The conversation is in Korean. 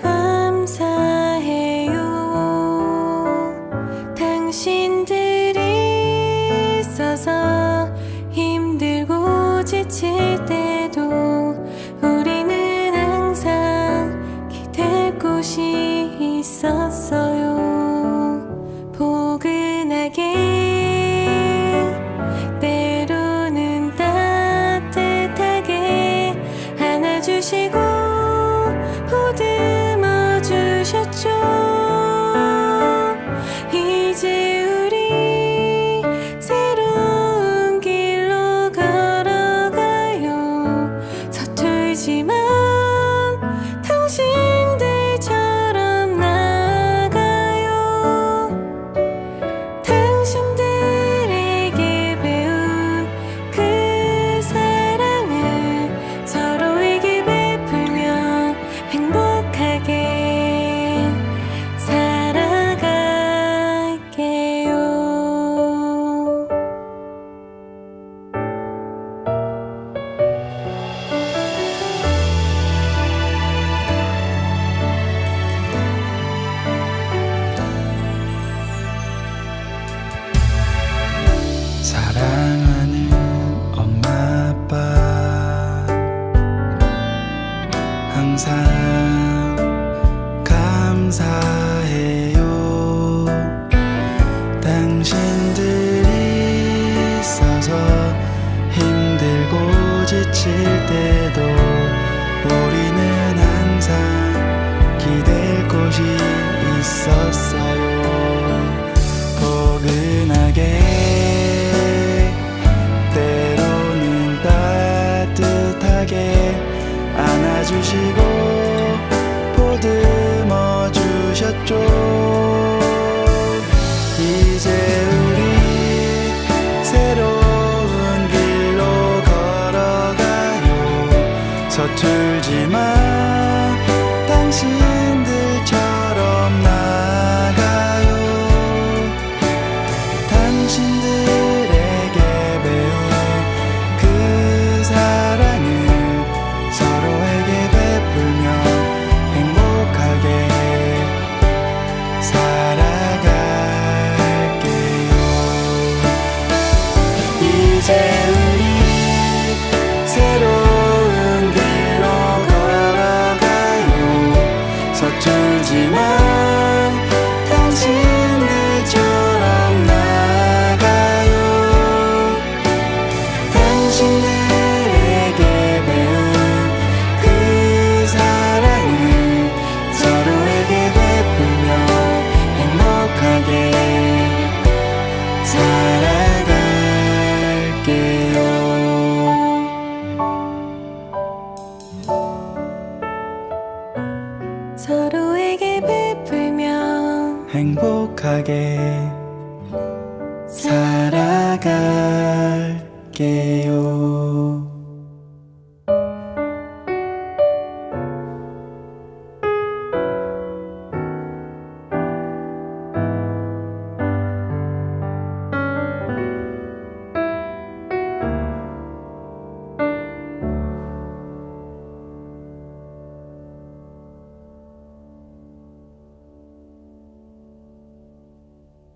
감사해요. 당신들이 있어서 힘들고 지칠 때도 우리는 항상 기댈 곳이 있었어요. 포근하게 항상 감사해요. 당신들이 있어서 힘들고 지칠 때도 우리는 항상 기댈 곳이 있었어요 안아주시고 보듬어 주셨죠. 이제 우리 새로운 길로 걸어가요. 서툴지만 당신 이제 우리 새로운 길로 걸어가요. 서툴지만 행복하게 살아갈게요.